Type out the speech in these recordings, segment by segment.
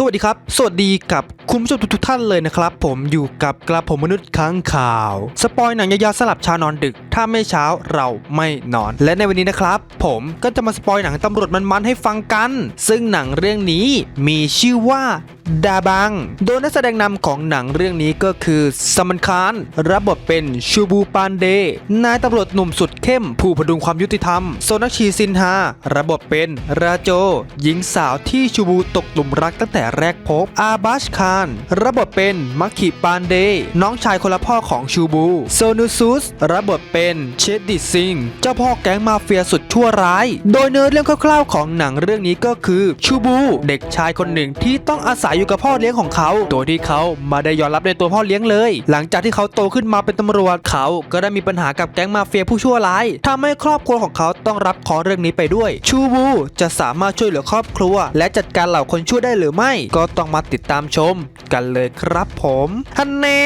สวัสดีครับ สวัสดีกับคุณผู้ชมทุกท่านเลยนะครับ ผมอยู่กับกระผมมนุษย์ค้างข่าว สปอยหนังยาวๆสลับชานอนดึก ถ้าไม่เช้าเราไม่นอน และในวันนี้นะครับ ผมก็จะมาสปอยหนังตำรวจมันๆให้ฟังกัน ซึ่งหนังเรื่องนี้มีชื่อว่า ดาบัง โดยนักแสดงนำของหนังเรื่องนี้ก็คือสมันคานรับบทเป็นชูบูปานเด นายตำรวจหนุ่มสุดเข้ม ผู้พดุงความยุติธรรม โซนักชีซินฮารับบทเป็นราโจ หญิงสาวที่ชูบูตกหลุมรักตั้งแต่แรกพบ อาบาชคานรับบทเป็นมักคิปานเด น้องชายคนละพ่อของชูบู โซนูซุสรับบทเป็นเชดดิซิง เจ้าพ่อแก๊งมาเฟียสุดชั่วร้าย โดยเนื้อเรื่องคร่าวๆของหนังเรื่องนี้ก็คือชูบู เด็กชายคนหนึ่งที่ต้องอาศัยอยู่กับพ่อเลี้ยงของเขา โดยที่เขามาได้ยอมรับในตัวพ่อเลี้ยงเลย หลังจากที่เขาโตขึ้นมาเป็นตำรวจเขาก็ได้มีปัญหากับแก๊งมาเฟียผู้ชั่วร้ายทำให้ครอบครัวของเขาต้องรับขอเรื่องนี้ไปด้วย ชูบูจะสามารถช่วยเหลือครอบครัว และจัดการเหล่าคนชั่วได้หรือไม่ ก็ต้องมาติดตามชม กันเลยครับผมท่านแน่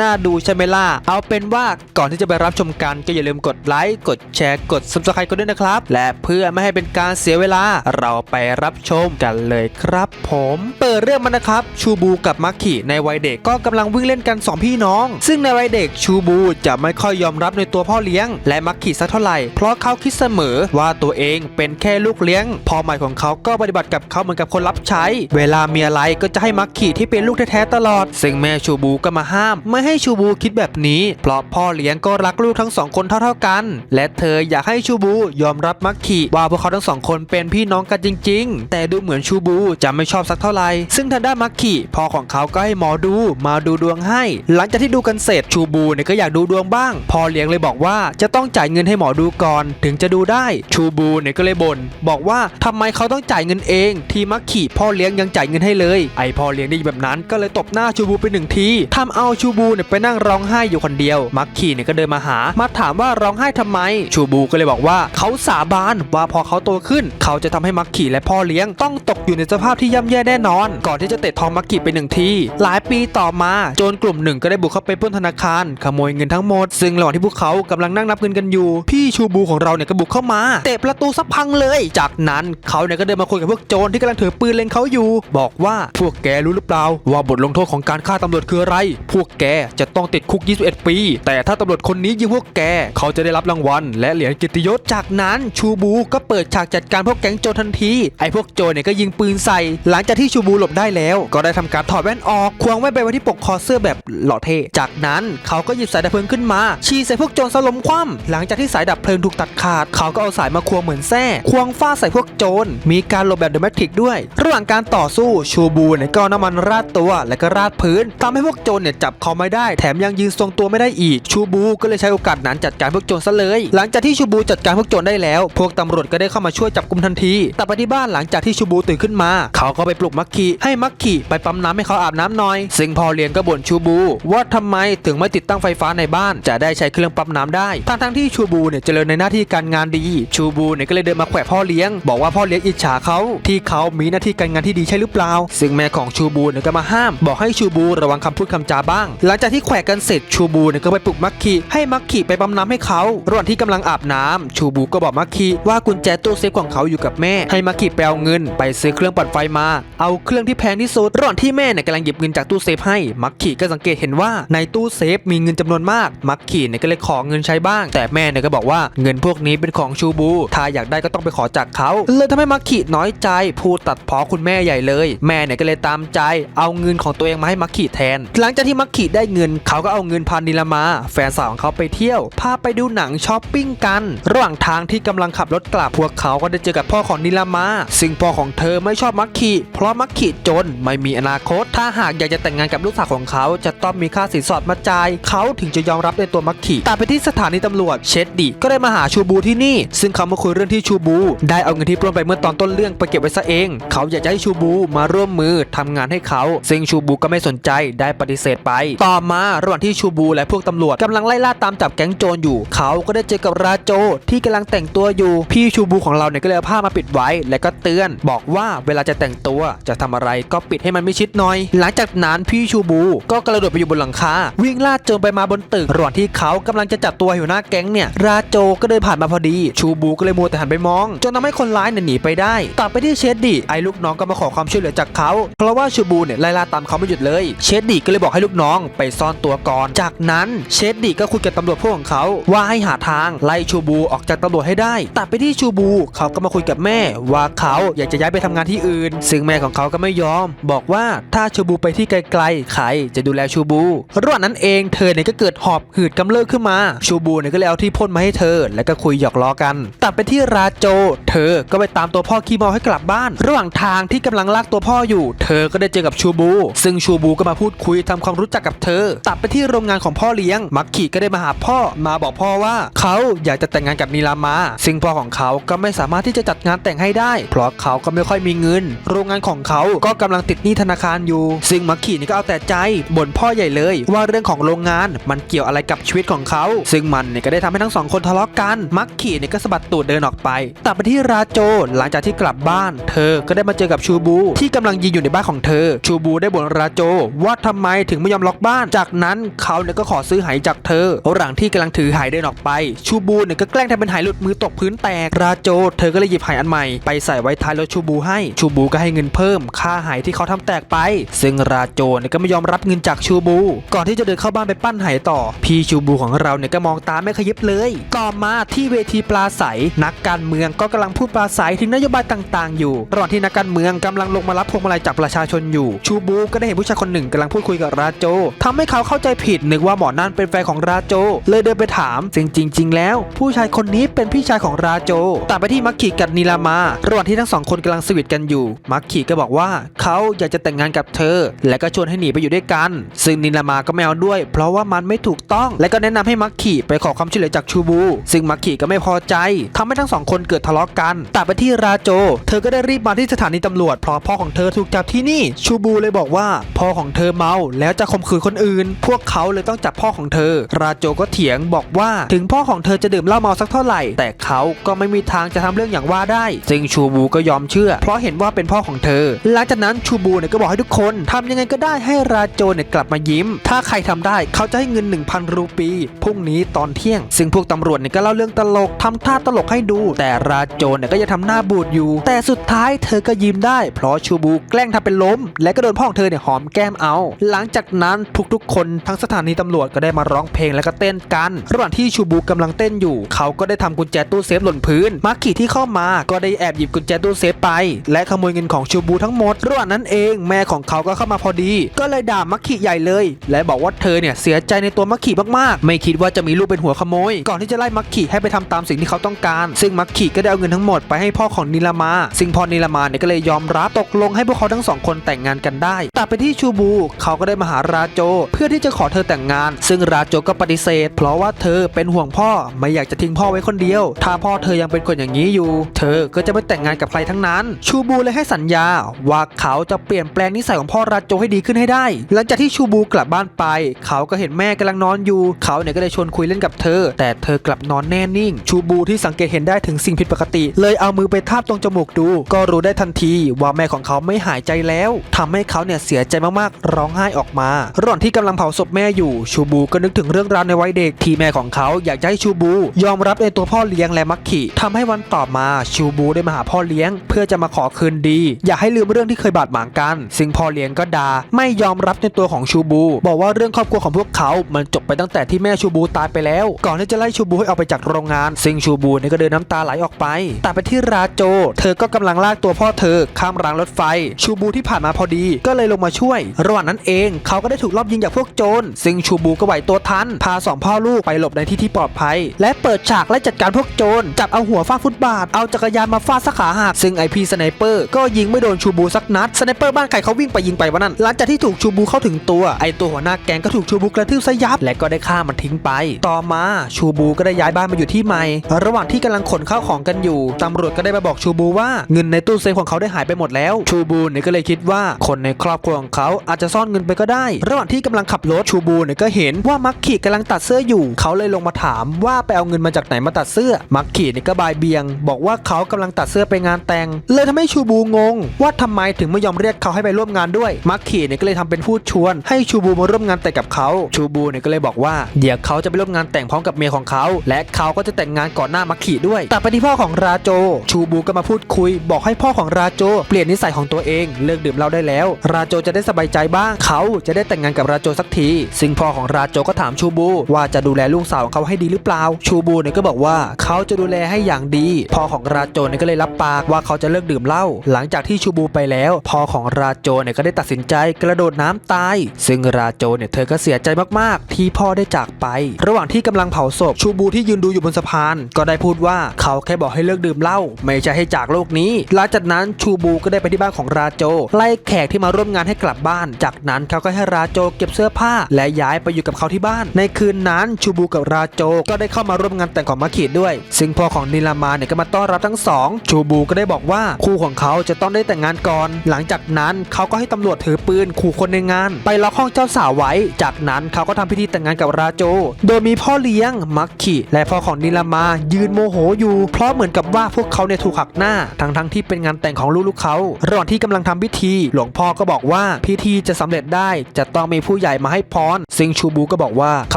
น่าดูใช่ไหมล่ะเอาเป็นว่าก่อนที่จะไปรับชมกันก็อย่าลืมกดไลค์กดแชร์กด subscribe กันด้วยนะครับ และเพื่อไม่ให้เป็นการเสียเวลาเราไปรับชมกันเลยครับ ผมเปิดเรื่องมันนะครับ ชูบูกับมักคิในวัยเด็กก็กำลังวิ่งเล่นกัน 2 พี่น้อง ซึ่งในวัยเด็กชูบูจะไม่ค่อยยอมรับในตัวพ่อเลี้ยง และมักคิสักเท่าไหร่ เพราะเขาคิดเสมอว่าตัวเองเป็นแค่ลูกเลี้ยงพ่อใหม่ของเขาก็ปฏิบัติกับเขาเหมือนกับคนรับใช้ เวลามีอะไรก็จะให้มักคิที่เป็นลูกแท้ๆตลอด ซึ่งแม่ชูบูก็มาห้าม ไม่ให้ชูบูคิดแบบนี้ เพราะพ่อเลี้ยงก็รักลูกทั้งสองคนเท่าๆกัน และเธออยากให้ชูบูยอมรับมักคิว่าพวกเขาทั้งสองคนเป็นพี่น้องกันจริง ๆ แต่ดูเหมือนชูบูจะไม่ชอบสักเท่าไหร่ซึ่งทางด้านมักคิพ่อของเขาก็ให้หมอดูมาดูดวงให้ หลังจากที่ดูกันเสร็จชูบูเนี่ยก็อยากดูดวงบ้างพ่อเลี้ยงเลยบอกว่าจะต้องจ่ายเงินให้หมอดูก่อน ถึงจะดูได้ชูบูเนี่ยก็เลยบ่นบอกว่าทำไมเขาต้องจ่ายเงินเอง ทีมักคิพ่อเลี้ยงยังจ่ายเงินให้เลย ไอพ่อเลี้ยงได้ยินแบบนั้นก็เลยตบหน้าชูบูไปหนึ่งทีทำเอาชูบูเนี่ยไปนั่งร้องไห้อยู่คนเดียว มักคิเนี่ยก็เดินมาหา มาถามว่าร้องไห้ทำไม ชูบูก็เลยบอกว่าเขาสาบานว่าพอเขาโตขึ้น เขาจะทำให้มักคิและพ่อเลี้ยงต้องตกอยู่ในสภาพที่ย่ำแย่แน่นอนก่อนที่จะเตะทองมักคิไปหนึ่งที หลายปีต่อมาโจรกลุ่มหนึ่งก็ได้บุกเข้าไปปล้นธนาคาร ขโมยเงินทั้งหมด ซึ่งระหว่างที่พวกเขากำลังนั่งนับเงินกันอยู่ พี่ชูบูของเราเนี่ยก็บุกเข้ามา เตะประตูซับพังเลย จากนั้นเขาเนี่ยก็เดินมาคุยกับพวกโจรที่กำลังถือปืนเล็งเขาอยู่ บอกว่าพวกแกรู้หรือเปล่า ว่าบทลงโทษของการฆ่าตำรวจคืออะไร พวกแกจะต้องติดคุก 21 ปี แต่ถ้าตำรวจคนนี้ยิงพวกแก เขาจะได้รับรางวัล และเหรียญกียรติยศ จากนั้นชูบูก็เปิดฉากจัดการพวกแก๊งโจรทันที ไอ้พวกโจรเนี่ยก็ยิงปืนใส่ หลังจากที่ชูบูหลบได้แล้ว ก็ได้ทำการถอดแว่นออก ควงแว่นไปไว้ที่ปกคอเสื้อแบบหล่อเท่จากนั้นเขาก็หยิบสายดับเพลิงขึ้นมา ชี้ใส่พวกโจรสลมคว่ำหลังจากที่สายดับเพลิงถูกตัดขาด เขาก็เอาสายมาควงเหมือนแส้ควงฟาดใส่พวกโจร มีการหลบแบบเดอะแมทริกด้วย ระหว่างการต่อสู้ชูบูเนี่ยก็น้ำมันราดตัวและก็ราดพื้นทำให้พวกโจรเนี่ยจับเขาไม่ได้ แถมยังยืนทรงตัวไม่ได้อีก ชูบูก็เลยใช้โอกาสนั้นจัดการพวกโจรซะเลย หลังจากที่ชูบูจัดการพวกโจรได้แล้ว พวกตำรวจก็ได้เข้ามาช่วยจับกุมทันที แต่ไปที่บ้านหลังจากที่ชูบูตื่นขึ้นมา เขาก็ไปปลุกมักคีให้มักคีไปปั๊มน้ำให้เขาอาบน้ำหน่อย ซึ่งพอเลี้ยงก็บ่นชูบู ว่าทำไมถึงไม่ติดตั้งไฟฟ้าในบ้าน จะได้ใช้เครื่องปั๊มน้ำได้ ทั้งทั้งที่ชูบูเนี่ยเจริญในหน้าที่การงานดี ชูบูเนี่ยก็เลยเดินมาแขวะพ่อเลี้ยง บอกว่าพ่อเลี้ยงอิจฉาเขาที่เขามีหน้าที่การงานที่ดีใช่หรือเปล่า ซึ่งแม่ของชูบูเนี่ยก็มาห้าม บอกให้ชูบูระวังคำพูดคำจาบ้าง หลังจากที่แขวะกันเสร็จชูบูเนี่ยก็ไปปลุกมักคีให้มักคีไปปั๊มน้ำให้เขาระหว่างที่กำลังอาบน้ำชูบูก็บอกมักคีว่ากุญแจตู้เซฟของเขาอยู่กับแม่ ให้มักคีไปเอาเงิน ไปซื้อเครื่องปั่นไฟมา เอาเครื่องที่แพงที่สุดระหว่างที่แม่เนี่ยกำลังหยิบเงินจากตู้เซฟให้มักคีก็สังเกตเห็นว่าในตู้เซฟมีเงินจำนวนมากมักคีเนี่ยก็เลยขอเงินใช้บ้าง แต่แม่เนี่ยก็บอกว่าเงินพวกนี้เป็นของชูบู ถ้าอยากได้ก็ต้องไปขอจากเขาเลยทำให้มักคีน้อยใจพูดตัดพ้อคุณแม่ใหญ่เลย แม่เนี่ยก็เลยตามใจ เอาเงินของตัวเองมาให้มักคีแทน หลังจากที่มักคีได้เงินเขาก็เอาเงินพานิลามา แฟนสาวของเขาไปเที่ยว พาไปดูหนังช้อปปิ้งกัน ระหว่างทางที่กำลังขับรถกลับพวกเขาก็ได้เจอกับพ่อของนิลามา ซึ่งพ่อของเธอไม่ชอบมักคีเพราะมักจน ไม่มีอนาคต ถ้าหากอยากจะแต่งงานกับลูกสาวของเขา จะต้องมีค่าสินสอดมาจ่าย เขาถึงจะยอมรับในตัวมักคีแต่ไปที่สถานีตำรวจเชดดีก็ได้มาหาชูบูที่นี่ ซึ่งเขามาคุยเรื่องที่ชูบู ได้เอาเงินที่ปล้นไปเมื่อตอนต้นเรื่องไปเก็บไว้ซะเอง เขาอยากจะให้ชูบูมาร่วมมือทำงานให้เขา ซึ่งชูบูก็ไม่สนใจได้ปฏิเสธไป ต่อมาระหว่างที่ชูบูและพวกตำรวจกำลังไล่ล่าตามจับแก๊งโจรอยู่ เขาก็ได้เจอกับราโจที่กำลังแต่งตัวอยู่ พี่ชูบูของเราเนี่ยก็เลยเอาผ้ามาปิดไว้ และก็เตือน บอกว่าเวลาจะแต่งตัวจะทำอะไรอะไรก็ปิดให้มันไม่ชิดหน่อย หลังจากนั้นพี่ชูบู ก็กระโดดไปอยู่บนหลังคาวิ่งลาดโจมไปมาบนตึกระหว่างที่เขากำลังจะจับตัวหัวหน้าแก๊งเนี่ยราโจก็เดินผ่านมาพอดี ชูบูก็เลยมัวแต่หันไปมอง จนทำให้คนร้ายเนี่ยหนีไปได้ตัดไปที่เชดดี้ไอ้ลูกน้องก็มาขอความช่วยเหลือจากเขาเพราะว่าชูบูเนี่ยไล่ล่าตามเขาไม่หยุดเลย เชดดี้ก็เลยบอกให้ลูกน้องไปซ่อนตัวก่อน จากนั้นเชดดี้ก็คุยกับตำรวจพวกของเขาว่าให้หาทางไล่ชูบูออกจากตำรวจให้ได้ ตัดไปที่ชูบู เขาก็มาคุยกับแม่ว่าเขาอยากจะย้ายไปทำงานที่อื่น ซึ่งแม่ของเขาก็ไม่ยอม บอกว่าถ้าชูบูไปที่ไกลๆใครจะดูแลชูบู ระหว่างนั้นเองเธอเนี่ยก็เกิดหอบหืดกำเริบขึ้นมาชูบูเนี่ยก็เลยเอาที่พ่นมาให้เธอ แล้วก็คุยหยอกล้อกันตัดไปที่ราโจ เธอก็ไปตามตัวพ่อขี้เมาให้กลับบ้าน ระหว่างทางที่กำลังลากตัวพ่ออยู่ เธอก็ได้เจอกับชูบู ซึ่งชูบูก็มาพูดคุยทำความรู้จักกับเธอ ตัดไปที่โรงงานของพ่อเลี้ยงมักขีก็ได้มาหาพ่อมาบอกพ่อว่าเขาอยากจะแต่งงานกับนีลามา ซึ่งพ่อของเขาก็ไม่สามารถที่จะจัดงานแต่งให้ได้ เพราะเขาก็ไม่ค่อยมีเงิน โรงงานของเขาก็กำลังติดหนี้ธนาคารอยู่ ซึ่งมักขี่นี่ก็เอาแต่ใจบ่นพ่อใหญ่เลย ว่าเรื่องของโรงงานมันเกี่ยวอะไรกับชีวิตของเขา ซึ่งมันเนี่ยก็ได้ทำให้ทั้งสองคนทะเลาะกัน มักขี่เนี่ยก็สะบัดตูดเดินออกไปตัดไปที่ราโจหลังจากที่กลับบ้าน เธอก็ได้มาเจอกับชูบู ที่กำลังยืนอยู่ในบ้านของเธอ ชูบูได้บ่นราโจ ว่าทำไมถึงไม่ยอมล็อกบ้าน จากนั้นเขาเนี่ยก็ขอซื้อไหจากเธอระหว่างที่กำลังถือไหเดินออกไป ชูบูเนี่ยก็แกล้งทำเป็นไหหลุดมือตกพื้นแตกราโจ เธอก็เลยหยิบไหอันใหม่ไปใส่ไว้ท้ายรถชูบูให้ชูบูก็ให้เงินเพิ่มค่าไหที่เขาทำแตกไป ซึ่งราโจนก็ไม่ยอมรับเงินจากชูบู ก่อนที่จะเดินเข้าบ้านไปปั้นไหต่อ พี่ชูบูของเราเนี่ยก็มองตาไม่ขยิบเลย ต่อมาที่เวทีปลาใสนักการเมืองก็กำลังพูดปลาใสถึงนโยบายต่างๆ อยู่ระหว่างที่นักการเมืองกำลังลงมารับพวงมาลัยจากประชาชนอยู่ ชูบูก็ได้เห็นผู้ชายคนหนึ่งกำลังพูดคุยกับราโจทำให้เขาเข้าใจผิดนึกว่าหมอนั่นเป็นแฟนของราโจ เลยเดินไปถามซึ่งจริง ๆ แล้ว ผู้ชายคนนี้เป็นพี่ชายของราโจตัดไปที่มักขีกับนีลามาระหว่างที่ทั้งสองคนกำลังสวีทกันอยู่ มักขีก็บอกว่าเขาอยากจะแต่งงานกับเธอ และก็ชวนให้หนีไปอยู่ด้วยกัน ซึ่งนีลามาก็ไม่เอาด้วย เพราะว่ามันไม่ถูกต้อง และก็แนะนำให้มักขีไปขอความช่วยเหลือจากชูบู ซึ่งมักขีก็ไม่พอใจทำให้ทั้งสองคนเกิดทะเลาะกันตัดไปที่ราโจ เธอก็ได้รีบมาที่สถานีตำรวจเพราะพ่อของเธอถูกจับที่นี่ ชูบูเลยบอกว่า พ่อของเธอเมาแล้วจะข่มขืนคนอื่น พวกเขาเลยต้องจับพ่อของเธอ ราโจก็เถียงบอกว่าถึงพ่อของเธอจะดื่มเหล้าเมาสักเท่าไหร่ แต่เขาก็ไม่มีทางจะทำเรื่องอย่างว่าได้ ซึ่งชูบูก็ยอมเชื่อ เพราะเห็นว่าเป็นพ่อของเธอหลังจากนั้นชูบูเนี่ยก็บอกให้ทุกคนทำยังไงก็ได้ให้ราโจเนี่ยกลับมายิ้ม ถ้าใครทำได้เขาจะให้เงิน 1,000 รูปีพรุ่งนี้ตอนเที่ยง ซึ่งพวกตำรวจเนี่ยก็เล่าเรื่องตลกทำท่าตลกให้ดู แต่ราโจเนี่ยก็ยังทำหน้าบูดอยู่ แต่สุดท้ายเธอก็ยิ้มได้ เพราะชูบูแกล้งทำเป็นล้ม และก็โดนพ่อของเธอเนี่ยหอมแก้มเอา หลังจากนั้นทุกๆ คนทั้งสถานีตำรวจก็ได้มาร้องเพลงและก็เต้นกัน ระหว่างที่ชูบูกำลังเต้นอยู่ เขาก็ได้ทำกุญแจตู้เซฟหล่นพื้นมาร์คีที่เข้ามาก็ได้แอบหยิบกุญแจตู้เซฟไป และขโมยเงินของชูบูทั้งหมดระหว่างนั้นเอง แม่ของเขาก็เข้ามาพอดี ก็เลยด่ามักขีใหญ่เลย และบอกว่าเธอเนี่ยเสียใจในตัวมักขีมากๆ ไม่คิดว่าจะมีลูกเป็นหัวขโมย ก่อนที่จะไล่มักขีให้ไปทำตามสิ่งที่เขาต้องการ ซึ่งมักขีก็ได้เอาเงินทั้งหมดไปให้พ่อของนิลามา ซึ่งพ่อนิลามาเนี่ยก็เลยยอมรับตกลงให้พวกเขาทั้งสองคนแต่งงานกันได้ตัดไปที่ชูบู เขาก็ได้มาหาราโจ เพื่อที่จะขอเธอแต่งงาน ซึ่งราโจก็ปฏิเสธ เพราะว่าเธอเป็นห่วงพ่อไม่อยากจะทิ้งพ่อไว้คนเดียว ถ้าพ่อเธอยังเป็นคนอย่างนี้อยู่ เธอก็จะไม่แต่งงานกับใครทั้งนั้น ชูบูเลยให้สัญญาว่าเขาจะเปลี่ยนแปลงนิสัยของพ่อราโจให้ดีขึ้นให้ได้ หลังจากที่ชูบูกลับบ้านไป เขาก็เห็นแม่กำลังนอนอยู่ เขาเนี่ยก็เลยชวนคุยเล่นกับเธอ แต่เธอกลับนอนแน่นิ่ง ชูบูที่สังเกตเห็นได้ถึงสิ่งผิดปกติ เลยเอามือไปทาบตรงจมูกดู ก็รู้ได้ทันทีว่าแม่ของเขาไม่หายใจแล้วทำให้เขาเนี่ยเสียใจมากๆ ร้องไห้ออกมาระหว่างที่กำลังเผาศพแม่อยู่ ชูบูก็นึกถึงเรื่องราวในวัยเด็กที่แม่ของเขาอยากจะให้ชูบู ยอมรับในตัวพ่อเลี้ยงและมักขีทำให้วันต่อมาชูบูได้มาหาพ่อเลี้ยง เพื่อจะมาขอคืนดี อยากให้ลืมเรื่องที่เคยบาดหมางกัน ซึ่งพ่อเลี้ยงก็ด่าไม่ยอมรับในตัวของชูบู บอกว่าเรื่องครอบครัวของพวกเขา มันจบไปตั้งแต่ที่แม่ชูบูตายไปแล้ว ก่อนที่จะไล่ชูบูให้ออกไปจากโรงงาน ซึ่งชูบูเนี่ยก็เดินน้ำตาไหลออกไป แต่ไปที่ราโจ เธอก็กำลังลากตัวพ่อเธอข้ามรางรถไฟ ชูบูที่ผ่านมาพอดี ก็เลยลงมาช่วย ระหว่างนั้นเองเขาก็ได้ถูกลอบยิงจากพวกโจร ซึ่งชูบูก็ไหวตัวทัน พาสองพ่อลูกไปหลบในที่ที่ปลอดภัย และเปิดฉากไล่จัดการพวกโจร จับเอาหัวฟาดฟุตบาท เอาจักรยานมาฟาดสาขาหัก ซึ่งไอพีสไนเปอร์ก็ยิงไม่โดนชูบูสักนัดสไนเปอร์บ้านใครเขาวิ่งไปยิงไปวะนั่นหลังจากที่ถูกชูบูเข้าถึงตัว ไอตัวหัวหน้าแก๊งก็ถูกชูบูกระทืบซะยับ และก็ได้ฆ่ามันทิ้งไป ต่อมาชูบูก็ได้ย้ายบ้านมาอยู่ที่ใหม่ ระหว่างที่กำลังขนข้าวของกันอยู่ตำรวจก็ได้มาบอกชูบูว่าเงินในตู้เซฟของเขาได้หายไปหมดแล้ว ชูบูเนี่ยก็เลยคิดว่าคนในครอบครัวของเขาอาจจะซ่อนเงินไปก็ได้ ระหว่างที่กำลังขับรถชูบูเนี่ยก็เห็นว่ามักขีกำลังตัดเสื้ออยู่ เขาเลยลงมาถามว่าไปเอาเงินมาจากไหนมาตัดเสื้อ มักขีเนี่ยก็บายเบียง บอกว่าเขากำลังตัดเสื้อไปงานแต่ง เลยทำให้ชูบูงง ว่าทำไมถึงไม่ยอมเรียกเขาให้ไปร่วมงานด้วยมักขี่เนี่ยก็เลยทำเป็นพูดชวน ให้ชูบูมาร่วมงานแต่งกับเขาชูบูเนี่ยก็เลยบอกว่าเดี๋ยวเขาจะไปร่วมงานแต่งพร้อมกับเมียของเขา และเขาก็จะแต่งงานก่อนหน้ามักขี่ด้วย แต่ไปที่พ่อของราโจ ชูบูก็มาพูดคุย บอกให้พ่อของราโจ เปลี่ยนนิสัยของตัวเองเลิกดื่มเหล้าได้แล้ว ราโจจะได้สบายใจบ้าง เขาจะได้แต่งงานกับราโจสักที ซึ่งพ่อของราโจก็ถามชูบู ว่าจะดูแลลูกสาวของเขาให้ดีหรือเปล่า ชูบูเนี่ยก็บอกว่าเขาจะดูแลให้อย่างดี พ่อของราโจเนี่ยก็เลยรับปากว่าเขาจะเลิกดื่มเหล้าหลังจากที่ชูบูไปแล้วพ่อของราโจเนี่ยก็ได้ตัดสินใจกระโดดน้ำตาย ซึ่งราโจเนี่ยเธอก็เสียใจมากๆ ที่พ่อได้จากไป ระหว่างที่กำลังเผาศพชูบูที่ยืนดูอยู่บนสะพาน ก็ได้พูดว่าเขาแค่บอกให้เลิกดื่มเหล้าไม่ใช่ให้จากโลกนี้ หลังจากนั้นชูบูก็ได้ไปที่บ้านของราโจ ไล่แขกที่มาร่วมงานให้กลับบ้าน จากนั้นเขาก็ให้ราโจเก็บเสื้อผ้า และย้ายไปอยู่กับเขาที่บ้าน ในคืนนั้นชูบูกับราโจก็ได้เข้ามาร่วมงานแต่งของมาขีดด้วย ซึ่งพ่อของนิลามาเนี่ยก็มาต้อนรับทั้งสองชูบูก็ได้บอกว่าคู่ของเขาจะต้องได้แต่งงานก่อนหลังจากนั้นเขาก็ให้ตำรวจถือปืนขู่คนในงาน ไปล็อกห้องเจ้าสาวไว้ จากนั้นเขาก็ทำพิธีแต่งงานกับราโจ โดยมีพ่อเลี้ยงมักขีและพ่อของนิลามายืนโมโหอยู่ เพราะเหมือนกับว่าพวกเขาเนี่ยถูกหักหน้า ทั้งทั้งๆที่เป็นงานแต่งของลูกๆเขาระหว่างที่กำลังทำพิธี หลวงพ่อก็บอกว่าพิธีจะสำเร็จได้จะต้องมีผู้ใหญ่มาให้พรซึ่งชูบูก็บอกว่าเข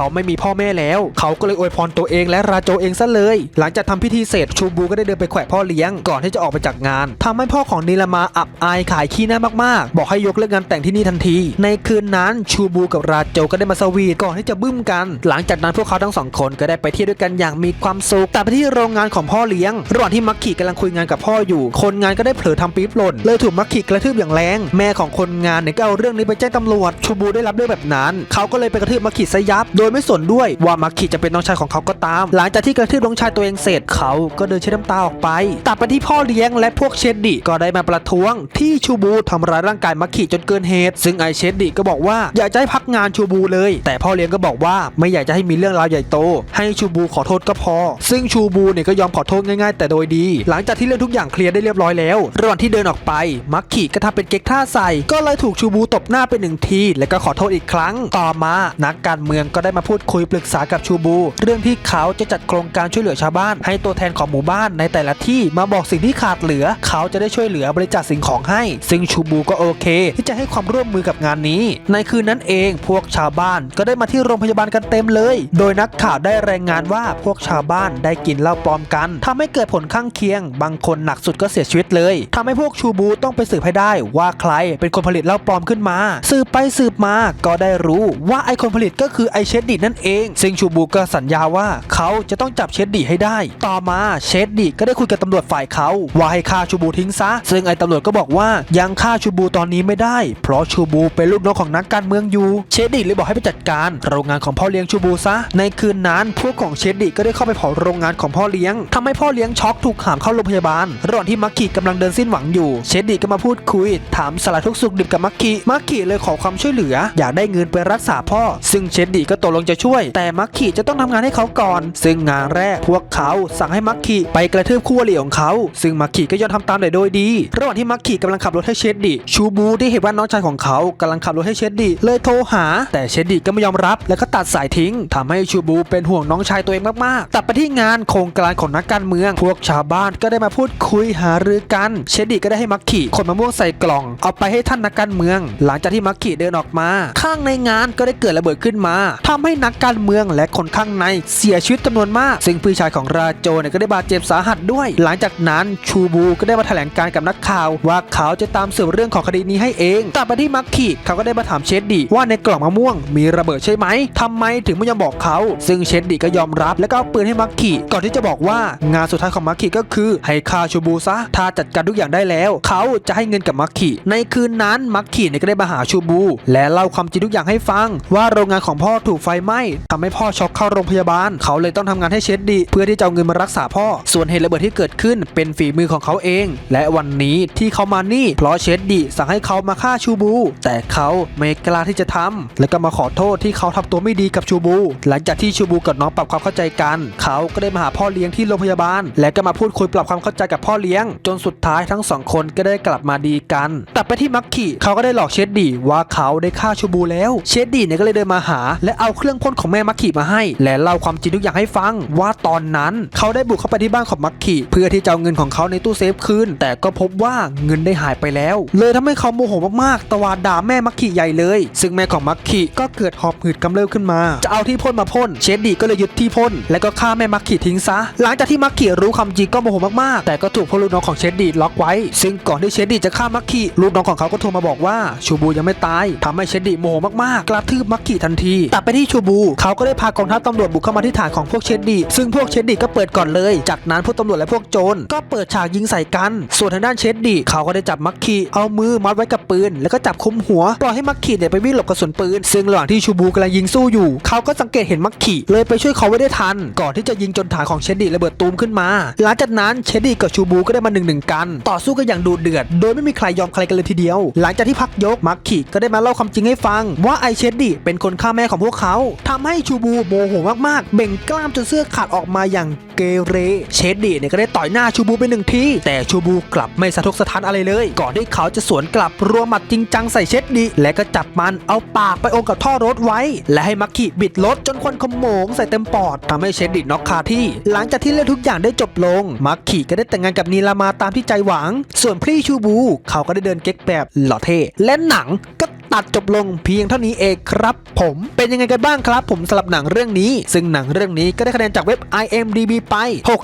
าไม่มีพ่อแม่แล้ว เขาก็เลยอวยพรตัวเองและราโจเองซะเลย หลังจากทำพิธีเสร็จชูบูก็ได้เดินไปแขวะพ่อเลี้ยงก่อนที่จะออกไปจากงานทำให้พ่อของนิลามาอับอายขายขี้หน้ามากๆ บอกให้ยกเลิกงานแต่งที่นี่ทันที ในคืนนั้นชูบูกับราโจก็ได้มาสวีทก่อนที่จะบึ้มกัน หลังจากนั้นพวกเขาทั้งสองคนก็ได้ไปเที่ยวด้วยกันอย่างมีความสุขแต่ไปที่โรงงานของพ่อเลี้ยง ระหว่างที่มักขี่กำลังคุยงานกับพ่ออยู่ คนงานก็ได้เผลอทำปี๊บหล่นเลยถูกมักขี่กระทืบอย่างแรง แม่ของคนงานเนี่ยก็เอาเรื่องนี้ไปแจ้งตำรวจ ชูบูได้รับเรื่องแบบนั้น เขาก็เลยไปกระทืบมักขี่ซะยับ โดยไม่สนด้วยว่ามักขี่จะเป็นน้องชายของเขาก็ตาม หลังจากที่กระทืบน้องชายตัวเองเสร็จเขาก็เดินเช็ดน้ำตาออกไปตัดไปที่พ่อเลี้ยงและพวกเชดดิก็ได้มาประท้วงที่ชูบูทำร้ายร่างกายมักขี่จนเกินเหตุ ซึ่งไอเชดดิก็บอกว่าอยากจะให้พักงานชูบูเลย แต่พ่อเลี้ยงก็บอกว่าไม่อยากจะให้มีเรื่องราวใหญ่โต ให้ชูบูขอโทษก็พอ ซึ่งชูบูเนี่ยก็ยอมขอโทษง่ายๆ แต่โดยดี หลังจากที่เรื่องทุกอย่างเคลียร์ได้เรียบร้อยแล้ว ระหว่างที่เดินออกไปมักขี่ก็ทำเป็นเก๊กท่าใส่ก็เลยถูกชูบูตบหน้าไปหนึ่งที แล้วก็ขอโทษอีกครั้ง ต่อมานักการเมืองก็ได้มาพูดคุยปรึกษากับชูบู เรื่องที่เขาจะจัดโครงการช่วยเหลือชาวบ้าน ให้ตัวแทนของหมู่บ้านในแต่ละที่มาบอกสิ่งที่ขาดเหลือ เขาจะได้ช่วยเหลือบริจาคสิ่งของให้ซึ่งชูบูก็โอเค ที่จะให้ความร่วมมือกับงานนี้ ในคืนนั้นเองพวกชาวบ้านก็ได้มาที่โรงพยาบาลกันเต็มเลย โดยนักข่าวได้รายงานว่าพวกชาวบ้านได้กินเหล้าปลอมกันทำให้เกิดผลข้างเคียง บางคนหนักสุดก็เสียชีวิตเลยทำให้พวกชูบูต้องไปสืบให้ได้ว่าใครเป็นคนผลิตเหล้าปลอมขึ้นมา สืบไปสืบมาก็ได้รู้ว่าไอคนผลิตก็คือไอเชดดินั่นเอง ซึ่งชูบูก็สัญญาว่าเขาจะต้องจับเชดดิให้ได้ ต่อมาเชดดิก็ได้คุยกับตำรวจฝ่ายเขาว่าให้ฆ่าชูบูทิ้งซะ ซึ่งไอตำรวจก็บอกว่ายังฆ่าชูบูตอนนี้ไม่ได้ เพราะชูบูเป็นลูกน้องของนักการเมืองอยู่ เชดดิเลยบอกให้ไปจัดการโรงงานของพ่อเลี้ยงชูบูซะ ในคืนนั้นพวกของเชดดิก็ได้เข้าไปเผาโรงงานของพ่อเลี้ยงทำให้พ่อเลี้ยงช็อกถูกหามเข้าโรงพยาบาลระหว่างที่มักกี้กำลังเดินสิ้นหวังอยู่ เชดดิก็มาพูดคุย ถามสารทุกสุขดิบกับมักกี้มักกี้เลยขอความช่วยเหลือ อยากได้เงินไปรักษาพ่อ ซึ่งเชดดิก็ตกลงจะช่วย แต่มักกี้จะต้องทำงานให้เขาก่อน ซึ่งงานแรกพวกเขาสั่งให้มักกี้ไปกระทืบคู่อริของเขา ซึ่งมักกี้ก็ยอมทำตามแต่โดยดีระหว่างที่มักกี้กำลังขับรถให้เชดดิชูบูได้เห็นว่าน้องชายของเขากำลังขับรถให้เชดดิเลยโทรหา แต่เชดดิก็ไม่ยอมรับ แล้วก็ตัดสายทิ้งทำให้ชูบูเป็นห่วงน้องชายตัวเองมากๆ ตัดไปที่งานโครงการของนักการเมือง พวกชาวบ้านก็ได้มาพูดคุยหารือกัน เชดดิก็ได้ให้มักกี้ขนมะม่วงใส่กล่อง เอาไปให้ท่านนักการเมือง หลังจากที่มักกี้เดินออกมา ข้างในงานก็ได้เกิดระเบิดขึ้นมาทำให้นักการเมืองและคนข้างในเสียชีวิตจำนวนมาก ซึ่งพี่ชายของราโจเนี่ยก็ได้บาดเจ็บสาหัสด้วย หลังจากนั้นชูบูก็ได้มาแถลงการกับนักข่าวว่าเขาจะตามสืบเรื่องของคดีนี้ให้เองตัดไปที่มักกี้เขาก็ได้มาถามเชดดิว่าในกล่องมะม่วงมีระเบิดใช่ไหมทำไมถึงไม่ยอมบอกเขา ซึ่งเชดดิก็ยอมรับแล้วก็เอาปืนให้มักกี้ก่อนที่จะบอกว่างานสุดท้ายของมักกี้ก็คือให้ฆ่าชูบูซะถ้าจัดการทุกอย่างได้แล้ว เขาจะให้เงินกับมักกี้ในคืนนั้นมักกี้เนี่ยก็ได้มาหาชูบู และเล่าความจริงทุกอย่างให้ฟัง ว่าโรงงานของพ่อถูกไฟไหม้ทำให้พ่อช็อกเข้าโรงพยาบาล เขาเลยต้องทำงานให้เชดดิเพื่อที่จะเอาเงินมารักษาพ่อ ส่วนเหตุระเบิดที่เกิดขึ้นเป็นฝีมือของเขาเอง และวันนี้ที่เขามานี่เพราะเชดดิสั่งให้เขามาฆ่าชูบู แต่เขาไม่กล้าที่จะทำและก็มาขอโทษที่เขาทำตัวไม่ดีกับชูบู หลังจากที่ชูบูกับน้องปรับความเข้าใจกัน เขาก็ได้มาหาพ่อเลี้ยงที่โรงพยาบาล และก็มาพูดคุยปรับความเข้าใจกับพ่อเลี้ยง จนสุดท้ายทั้งสองคนก็ได้กลับมาดีกันแต่ไปที่มักกี้เขาก็ได้หลอกเชดดิว่าเขาได้ฆ่าชูบูแล้ว เชดดิเนี่ยก็เลยเดินมาหา และเอาเครื่องพ่นของแม่มักกี้มาให้ และเล่าความจริงทุกอย่างให้ฟัง ว่าตอนนั้น เขาได้บุกเข้าไปที่บ้านของมักกี้เพื่อที่จะเอาเงินของเขาในตู้เซฟคืนแต่ก็พบว่าเงินได้หายไปแล้ว เลยทำให้เขาโมโหมากๆตวาดด่าแม่มักขี่ใหญ่เลย ซึ่งแม่ของมักขี่ก็เกิดหอบหืดกำเริบขึ้นมา จะเอาที่พ่นมาพ่น เชดดี้ก็เลยยึดที่พ่นแล้วก็ฆ่าแม่มักขี่ทิ้งซะ หลังจากที่มักขี่รู้ควาจริงก็โมโหมากๆ แต่ก็ถูกพ่อลูกน้องของเชดดี้ล็อกไว้ ซึ่งก่อนที่เชดดี้จะฆ่ามักขี่ลูกน้องของเขาก็โทรมาบอกว่าชูบูยังไม่ตายทำให้เชดดี้โมโหมากๆ กระทืบมักขี่ทันทีตัดไปที่ชูบู เขาก็ได้พากองทัพตำรวจบุกเข้ามาที่ฐานของพวกเชดดี้ซึ่งพวกเชดดี้ก็เปิดก่อนเลย จากนั้นพวกตำรวจและพวกโจรก็เปิดฉากยิงใส่กัน ส่วนทางด้านเชดดี้เขาก็ได้จับมักขี่เอามือมัดไว้กับปืน แล้วก็จับคุมหัวปล่อยให้มักขี่เนี่ยไปวิ่งหลบกระสุนปืน ซึ่งระหว่างที่ชูบูกำลังยิงสู้อยู่ เขาก็สังเกตเห็นมักขี่เลยไปช่วยเขาไว้ได้ทัน ก่อนที่จะยิงจนฐานของเชดดี้ระเบิดตูมขึ้นมา หลังจากนั้นเชดดี้กับชูบูก็ได้มาหนึ่งหนึ่งกัน ต่อสู้กันอย่างดุเดือด โดยไม่มีใครยอมใครกันเลยทีเดียว หลังจากที่พักยกมักขี่ก็ได้มาเล่าความจริงให้ฟัง ว่าไอเชดดี้เป็นคนฆ่าแม่ของพวกเขาทำให้ชูบูโมโหมากๆเบ่งกล้ามจนเสื้อขาดออกมาอย่างเกเร เชดดี้เนี่ยก็ได้ต่อยหน้าชูบูไปหนึ่งทีแต่ชูบูกลับไม่สะทกสะท้านอะไรเลยก่อนที่เขาจะสวนกลับรัวหมัดจริงจังใส่เช็ดดี และก็จับมันเอาปากไปองกับท่อรถไว้ และให้มักขี่บิดรถจนควันขโมงใส่เต็มปอดทำให้เช็ดดีน็อกคาที่ หลังจากที่เรื่องทุกอย่างได้จบลง มักขี่ก็ได้แต่งงานกับนีลามาตามที่ใจหวัง ส่วนพรี่ชูบู เขาก็ได้เดินเก๊กแบบหล่อเท่และหนังก็ตัดจบลงเพียงเท่านี้เองครับ ผมเป็นยังไงกันบ้างครับ ผมสำหรับหนังเรื่องนี้ ซึ่งหนังเรื่องนี้ก็ได้คะแนนจากเว็บ IMDB ไป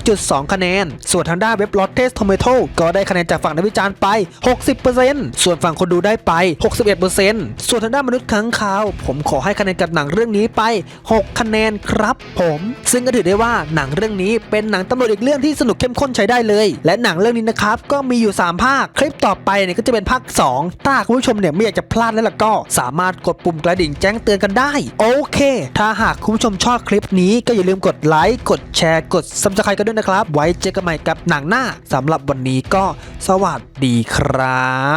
6.2 คะแนน ส่วนทางด้านเว็บ Rotten Tomato ก็ได้คะแนนจากฝั่งนักวิจารณ์ไป 60%ส่วนฝั่งคนดูได้ไป 61%ส่วนทางด้านมนุษย์ค้างคาว ผมขอให้คะแนนกับหนังเรื่องนี้ไป 6 คะแนนครับผมซึ่งก็ถือได้ว่าหนังเรื่องนี้เป็นหนังตำรวจอีกเรื่องที่สนุกเข้มข้นใช้ได้เลย และหนังเรื่องนี้นะครับก็มีอยู่ 3 ภาค คลิปต่อไปเนี่ยก็จะเป็นภาค 2 ถ้าคุณผู้ชมเนี่ยไม่อยากจะพลาดแล้วล่ะก็สามารถกดปุ่มกระดิ่งแจ้งเตือนกันได้ โอเค ถ้าหากคุณผู้ชมชอบคลิปนี้ก็อย่าลืมกดไลค์กดแชร์กดซับสไครต์กันด้วยนะครับ ไว้เจอกันใหม่กับหนังหน้าสำหรับวันนี้ก็สวัสดีครับ